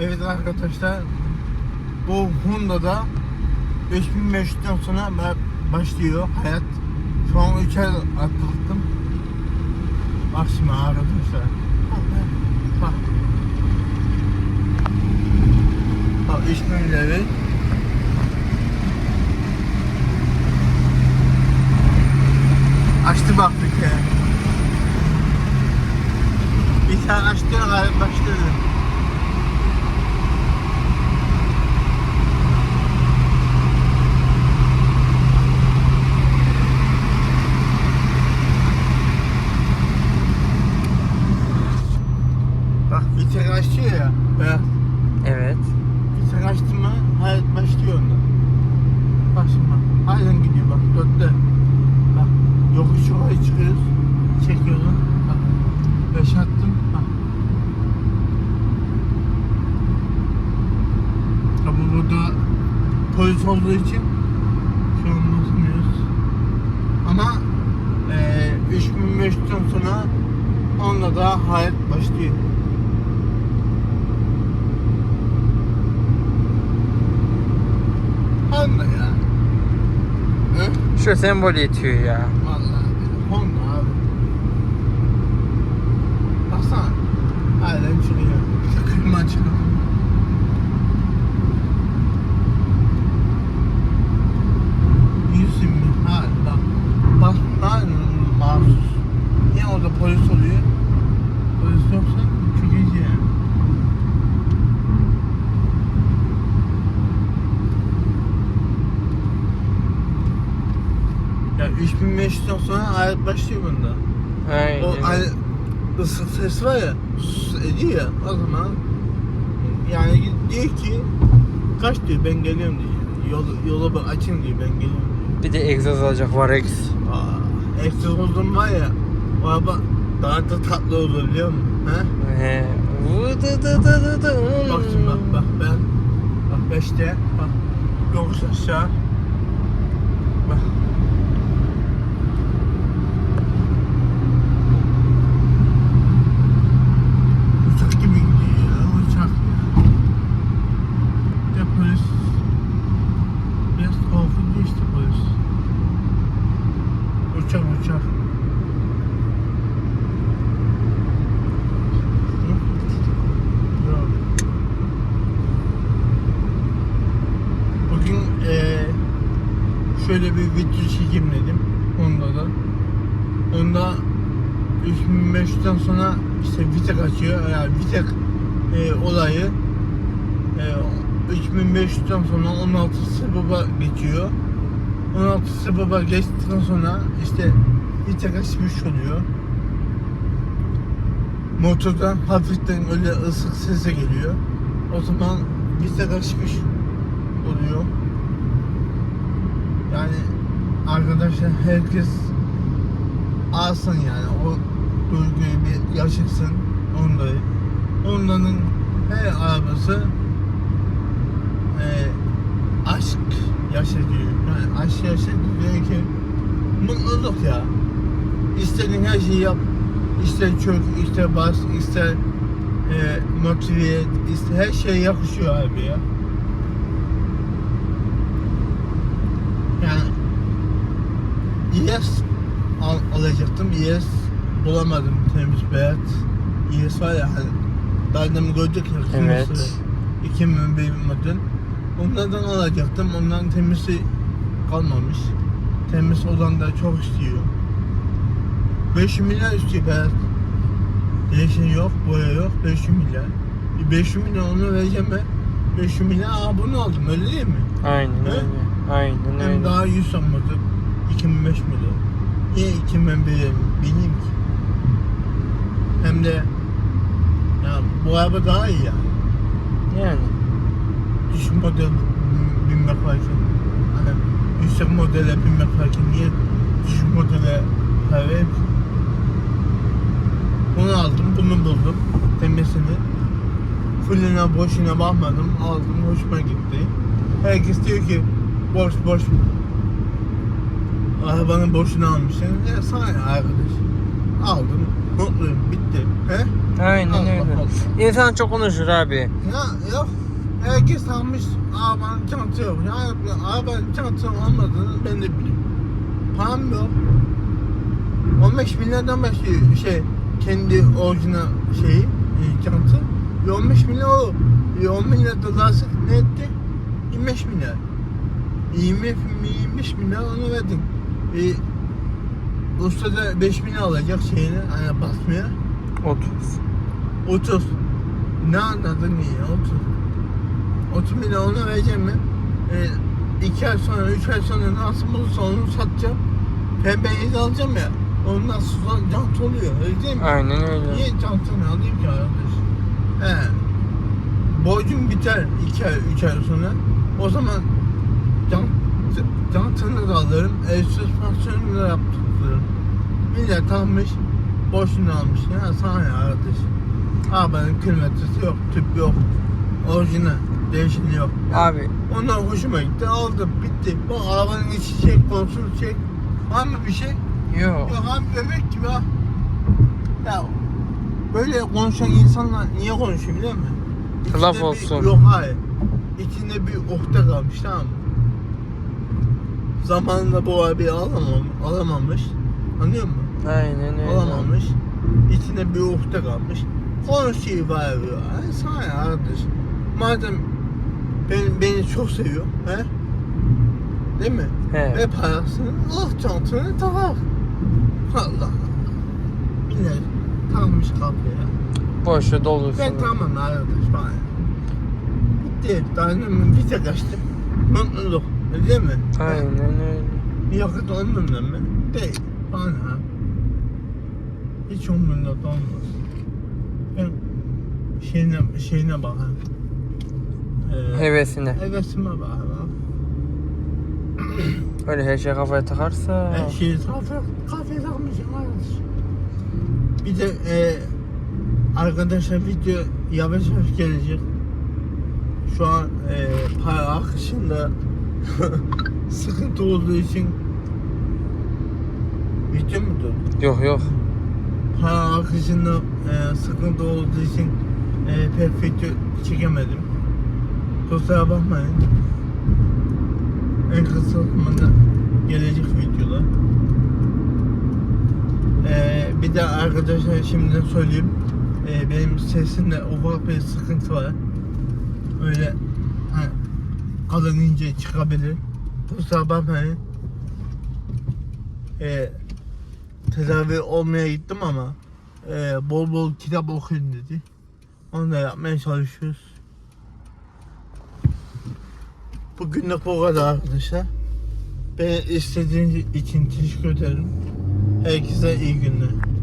Evet arkadaşlar bu Honda'da 3500'den sonra ba- başlıyor hayat. Şu an 3 ay atlattım. Bak şimdi arkadaşlar. Bak. Bak 3000 lira. Açtı bak bir kere. Bir tane açtı gayet başladı. Bak bir tek açıyor ya. Beyaz. Evet. Bir tek açtı mı hayat başlıyor onda. Bak şimdi bak. Aynen gidiyor bak dörtte. Bak yokuş yukarı çıkıyoruz. Çekiyorsun. Bak. Beş attım. Bak. Tabi burada polis olduğu için şu an basmıyoruz. Ama eee 3500'den sonra onda da hayat başlıyor. що цим боліть я. 3590 ayet başlıyor bunda. He, o yani. ayet ısı sesi var ya, ediyor ya o zaman yani diyor ki kaç diyor ben geliyorum diyor. Yol, yola bak açın diyor ben geliyorum diyor. Bir de egzoz alacak var egz. Aa, egzoz uzun var ya o araba daha da tatlı olur biliyor musun? He? He. Bak şimdi bak bak ben bak 5'te bak 9 aşağı bak şöyle bir video çekeyim dedim Honda'da. Onda 3500'den sonra işte Vitek açıyor. Yani Vitek eee, olayı eee 3500'den sonra 16 sıbaba geçiyor. 16 sıbaba geçtikten sonra işte Vitek açmış oluyor. Motordan hafiften öyle ısık sese geliyor. O zaman Vitek açmış oluyor. Yani arkadaşlar herkes alsın yani o duyguyu bir yaşasın Honda'yı. Honda'nın her arabası e, aşk yaşatıyor. Yani aşk yaşatıyor ki mutluluk ya. İstediğin her şeyi yap. İster çök, ister bas, ister e, motive et, ister her şey yakışıyor abi ya. Yani yes al, alacaktım. Yes bulamadım temiz beyaz. Yes var ya hani demin gördük ya. Evet. kırmızı, 2001 model. Onlardan alacaktım. Onların temizi kalmamış. Temiz olan da çok istiyor. 5 milyar istiyor beyaz. Değişen yok, boya yok. 5 milyar. E 5 milyar onu vereceğim ben. 5 milyar aa bunu aldım öyle değil mi? Aynen He? öyle. Aynen Hem öyle. daha 100 sanmadı. 2005 model. Niye 2001 bileyim ki? Hem de ya bu araba daha iyi yani. Yani. Düşük model binmek varken hani yüksek modele binmek varken niye düşük modele para vereyim ki? Bunu aldım, bunu buldum. Temizini. Fullüne boşuna bakmadım. Aldım, hoşuma gitti. Herkes diyor ki boş boş arabanı boşuna almışsın. Ya sana ne arkadaş? Aldım. Mutluyum. Bitti. He? Aynen Allah öyle. Allah. İnsan çok konuşur abi. Ya yok. Herkes sanmış arabanın çantası yok. Ya arabanın çantası olmadığını ben de biliyorum. Param yok. 15 bin liradan başlıyor şey kendi orijinal şeyi e, çantası. E, 15 bin lira olur. E, 10 bin lira da lastik ne etti? 25 bin lira. 20, 25 bin lira onu verdin. E, usta da 5 bin lira alacak şeyini hani basmaya. 30. 30. Ne anladın ya 30. 30 bin ona vereceğim ben. Ee, 2 ay sonra, 3 ay sonra nasıl bulursa onu satacağım. Pembeyi de alacağım ya. Ondan sonra cant oluyor. Öyle değil mi? Aynen öyle. Niye cantını alayım ki arkadaş? He. Borcum biter 2 ay, 3 ay sonra. O zaman cant, cantını da alırım. El süspansiyonunu da yaptırırım. Millet almış, boşuna almış. Ya sana ne arkadaş? Arabanın kilometresi yok, tüp yok. Orijinal, değişini yok. Abi Ondan hoşuma gitti, aldım, bitti. Bu arabanın içi çek, konsolu çek. Var mı bir şey? yok. Yok abi bebek gibi ha. Ya böyle konuşan insanlar niye konuşuyor biliyor musun? İçinde Laf bir- olsun. Yok hayır. İçinde bir uhde kalmış tamam mı? Zamanında bu abi alamam, alamamış. Anlıyor musun? Aynen öyle. Alamamış. İçinde bir uhde kalmış. Konuşuyor bağırıyor. Ay sana ya arkadaş. Madem beni, beni çok seviyor. He? Değil mi? He. Ve parasını al çantını takar. Allah. Biner. Takmış kapıya. Boşu dolusun. Ben tamam arkadaş bana. Bitti. Dayanımın bir tek açtım. Mutluluk. Değil mi? Aynen öyle. Yakıt onunla mı? Değil. Bana. Hiç umurumda da olmaz. Ben şeyine, şeyine bakarım. Ee, Hevesine. Hevesime bakarım. Öyle her şey kafaya takarsa. Ben şey kafe, kafe takmayacağım arkadaş. Bir de e, arkadaşlar video yavaş yavaş gelecek. Şu an e, para akışında sıkıntı olduğu için video mu durdu? Yok yok. Para akışında e, sıkıntı olduğu için e, video çekemedim. Kusura bakmayın. En kısa zamanda gelecek videolar. Ee, bir de arkadaşlar şimdiden söyleyeyim. Ee, benim sesimde ufak bir sıkıntı var. Öyle kalın ince çıkabilir. Kusura bakmayın. Ee, tedavi olmaya gittim ama e, bol bol kitap okuyun dedi. Onu da yapmaya çalışıyoruz. Bugünlük bu kadar arkadaşlar. Beni istediğiniz için teşekkür ederim. Herkese iyi günler.